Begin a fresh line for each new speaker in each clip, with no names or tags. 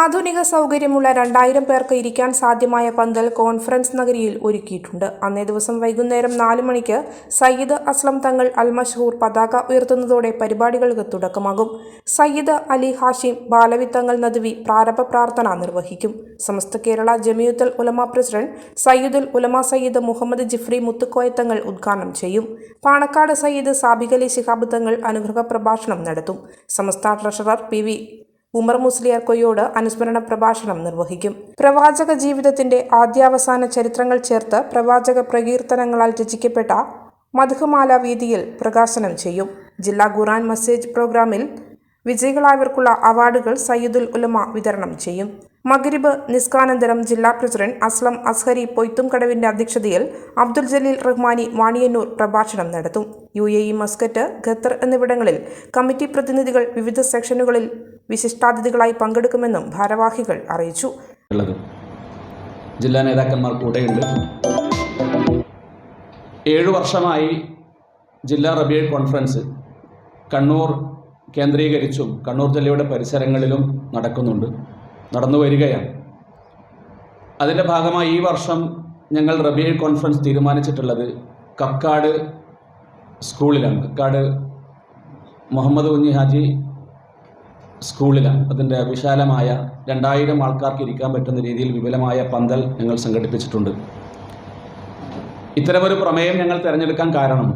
ആധുനിക സൗകര്യമുള്ള രണ്ടായിരം പേർക്ക് ഇരിക്കാൻ സാധ്യമായ പന്തൽ കോൺഫറൻസ് നഗരിയിൽ ഒരുക്കിയിട്ടുണ്ട്. അന്നേ ദിവസം വൈകുന്നേരം നാല് മണിക്ക് സയ്യിദ് അസ്ലം തങ്ങൾ അൽ മഷഹൂർ പതാക ഉയർത്തുന്നതോടെ പരിപാടികൾക്ക് തുടക്കമാകും. സയ്യിദ് അലി ഹാഷിം ബാലവിത്തങ്ങൾ നദുവി പ്രാരംഭ പ്രാർത്ഥന നിർവഹിക്കും. സമസ്ത കേരള ജമിയുത്തൽ ഉലമ പ്രസിഡന്റ് സയ്യിദുൽ ഉലമ സയ്യിദ് മുഹമ്മദ് ജിഫ്രി മുത്തുക്കോയത്തങ്ങൾ ഉദ്ഘാടനം ചെയ്യും. പാണക്കാട് സയ്യിദ് സാബിഖലി ശിഹാബ് തങ്ങൾ അനുഗ്രഹ പ്രഭാഷണം നടത്തും. Samastha treasurer P V Umar Musliyar Koyyode അനുസ്മരണ പ്രഭാഷണം നിർവഹിക്കും. പ്രവാചക ജീവിതത്തിന്റെ ആദ്യാവസാന ചരിത്രങ്ങൾ ചേർത്ത് പ്രവാചക പ്രകീർത്തനങ്ങളാൽ രചിക്കപ്പെട്ട മധുഹമാല വീതിയിൽ പ്രകാശനം ചെയ്യും. ജില്ലാ ഖുറാൻ മെസ്സേജ് പ്രോഗ്രാമിൽ വിജയികളായവർക്കുള്ള അവാർഡുകൾ സയ്യിദുൽ ഉലമ വിതരണം ചെയ്യും. മഗ്രിബ് നിസ്കാനന്തരം ജില്ലാ പ്രസിഡന്റ് അസ്ലം അസ്ഹരി പൊയ്ത്തുംകടവിന്റെ അധ്യക്ഷതയിൽ അബ്ദുൽ ജലീൽ റഹ്മാനി വാണിയന്നൂർ പ്രഭാഷണം നടത്തും. U A E Muscat Qatar എന്നിവിടങ്ങളിൽ കമ്മിറ്റി പ്രതിനിധികൾ വിവിധ സെക്ഷനുകളിൽ വിശിഷ്ടാതിഥികളായി പങ്കെടുക്കുമെന്നും ഭാരവാഹികൾ അറിയിച്ചു.
ജില്ലാ നേതാക്കന്മാർ കൂടെയുണ്ട്. ഏഴു വർഷമായി ജില്ലാ റബിയ കോൺഫറൻസ് കണ്ണൂർ കേന്ദ്രീകരിച്ചും കണ്ണൂർ ജില്ലയുടെ പരിസരങ്ങളിലും നടക്കുന്നുണ്ട്. നടന്നു വരികയാണ്. അതിന്റെ ഭാഗമായി ഈ വർഷം ഞങ്ങൾ റബിയൽ കോൺഫറൻസ് തീരുമാനിച്ചിട്ടുള്ളത് കക്കാട് സ്കൂളിലാണ്. കക്കാട് മുഹമ്മദ് കുഞ്ഞി ഹാജി സ്കൂളിലാണ്. അതിന്റെ വിശാലമായ രണ്ടായിരം ആൾക്കാർക്ക് ഇരിക്കാൻ പറ്റുന്ന രീതിയിൽ വിപുലമായ പന്തൽ ഞങ്ങൾ സംഘടിപ്പിച്ചിട്ടുണ്ട്. ഇത്തരമൊരു പ്രമേയം ഞങ്ങൾ തിരഞ്ഞെടുക്കാൻ കാരണം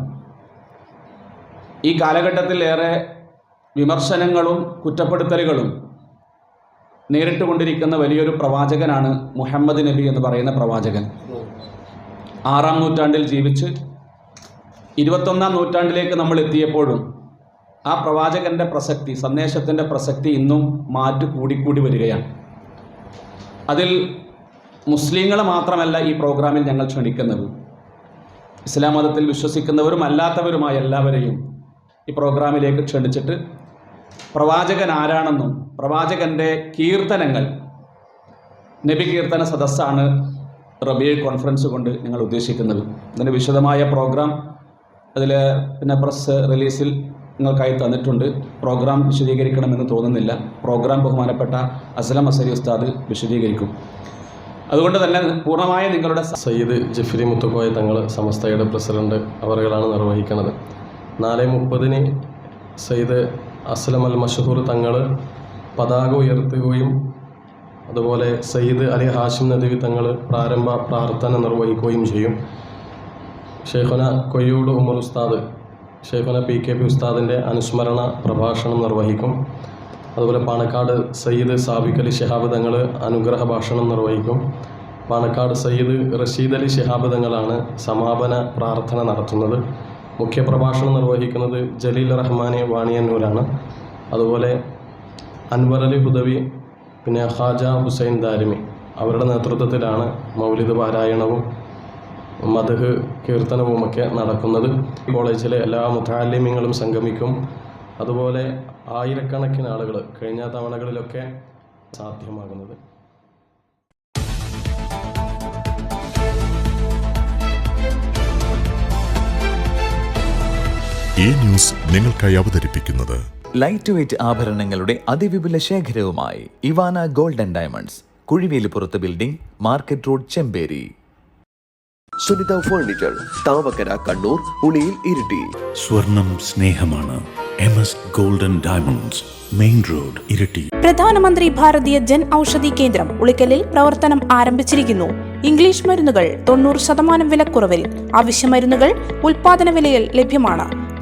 ഈ കാലഘട്ടത്തിൽ ഏറെ വിമർശനങ്ങളും കുറ്റപ്പെടുത്തലുകളും നേരിട്ടുകൊണ്ടിരിക്കുന്ന വലിയൊരു പ്രവാചകനാണ് മുഹമ്മദ് നബി എന്ന് പറയുന്ന പ്രവാചകൻ. ആറാം നൂറ്റാണ്ടിൽ ജീവിച്ച് ഇരുപത്തൊന്നാം നൂറ്റാണ്ടിലേക്ക് നമ്മൾ എത്തിയപ്പോഴും ആ പ്രവാചകന്റെ പ്രസക്തി സന്ദേശത്തിന്റെ പ്രസക്തി ഇന്നും മാറ്റു കൂടിക്കൂടി വരികയാണ്. അതിൽ മുസ്ലിങ്ങളെ മാത്രമല്ല ഈ പ്രോഗ്രാമിൽ ഞങ്ങൾ ക്ഷണിക്കുന്നത്. ഇസ്ലാം മതത്തിൽ വിശ്വസിക്കുന്നവരും അല്ലാത്തവരുമായ എല്ലാവരെയും ഈ പ്രോഗ്രാമിലേക്ക് ക്ഷണിച്ചിട്ട് പ്രവാചകൻ ആരാണെന്നും പ്രവാചകന്റെ കീർത്തനങ്ങൾ നബി കീർത്തന സദസ്സാണ് റബിയ കോൺഫറൻസ് കൊണ്ട് ഞങ്ങൾ ഉദ്ദേശിക്കുന്നത്. ഇതിന്റെ വിശദമായ പ്രോഗ്രാം അതിൽ പിന്നെ പ്രസ് റിലീസിൽ നിങ്ങൾക്കായി തന്നിട്ടുണ്ട്. പ്രോഗ്രാം വിശദീകരിക്കണമെന്ന് തോന്നുന്നില്ല. പ്രോഗ്രാം ബഹുമാനപ്പെട്ട അസലം അസരി ഉസ്താദ് വിശദീകരിക്കും. അതുകൊണ്ട് തന്നെ പൂർണമായ നിങ്ങളുടെ
സയ്യിദ് ജഫ്രി മുത്തുക്കോയ തങ്ങൾ സമസ്തയുടെ പ്രസിഡന്റ് അവറുകളാണ് നിർവഹിക്കുന്നത് നാല് മുപ്പതിന് സയ്യിദ് അസ്ലം അൽ മഷഹൂർ തങ്ങൾ പതാക ഉയർത്തുകയും അതുപോലെ സയ്യിദ് അലി ഹാഷിം നദവി തങ്ങൾ പ്രാരംഭ പ്രാർത്ഥന നിർവഹിക്കുകയും ചെയ്യും. ഷെയ്ഖുന കൊയ്യൂട് ഉമർ ഉസ്താദ് ഷെയ്ഖുന പി കെ പി ഉസ്താദിന്റെ അനുസ്മരണ പ്രഭാഷണം നിർവഹിക്കും. അതുപോലെ പാണക്കാട് സയ്യിദ് സാബിഖ് അലി ഷിഹാബ് തങ്ങൾ അനുഗ്രഹ ഭാഷണം നിർവഹിക്കും. പാണക്കാട് സയ്യിദ് റഷീദ് അലി ഷിഹാബ് തങ്ങളാണ് സമാപന പ്രാർത്ഥന നടത്തുന്നത്. മുഖ്യപ്രഭാഷണം നിർവഹിക്കുന്നത് ജലീൽ റഹ്മാനെ വാണിയന്നൂരാണ്. അതുപോലെ അൻവർ അലി ഹുദവി പിന്നെ ഖാജ ഹുസൈൻ ദാരിമി. അവരുടെ നേതൃത്വത്തിലാണ് മൗലിദ് പാരായണവും മധുഹ് കീർത്തനവുമൊക്കെ നടക്കുന്നത്. കോളേജിലെ എല്ലാ മുത്താലിമ്യങ്ങളും സംഗമിക്കും. അതുപോലെ ആയിരക്കണക്കിന് ആളുകൾ കഴിഞ്ഞ തവണകളിലൊക്കെ സാധ്യമാകുന്നത്
ഈ ന്യൂസ് നിങ്ങൾക്കായി അവതരിപ്പിക്കുന്നത്
ലൈറ്റ് വെയ്റ്റ് ആഭരണങ്ങളുടെ അതിവിപുല ശേഖരവുമായി Ivana Golden Diamonds Kuzhivelippurath building market road Chemperi.
Sunitha furniture Thavakkara Kannur Uliyil Iritty.
സ്വർണം സ്നേഹമാണ് M S Golden Diamonds main road Iritty.
പ്രധാനമന്ത്രി ഭാരതീയ ജൻ ഔഷധി കേന്ദ്രം ഉളിക്കലിൽ പ്രവർത്തനം ആരംഭിച്ചിരിക്കുന്നു. ഇംഗ്ലീഷ് മരുന്നുകൾ തൊണ്ണൂറ് ശതമാനം വിലക്കുറവിൽ. ആവശ്യ മരുന്നുകൾ ഉൽപാദന വിലയിൽ ലഭ്യമാണ്.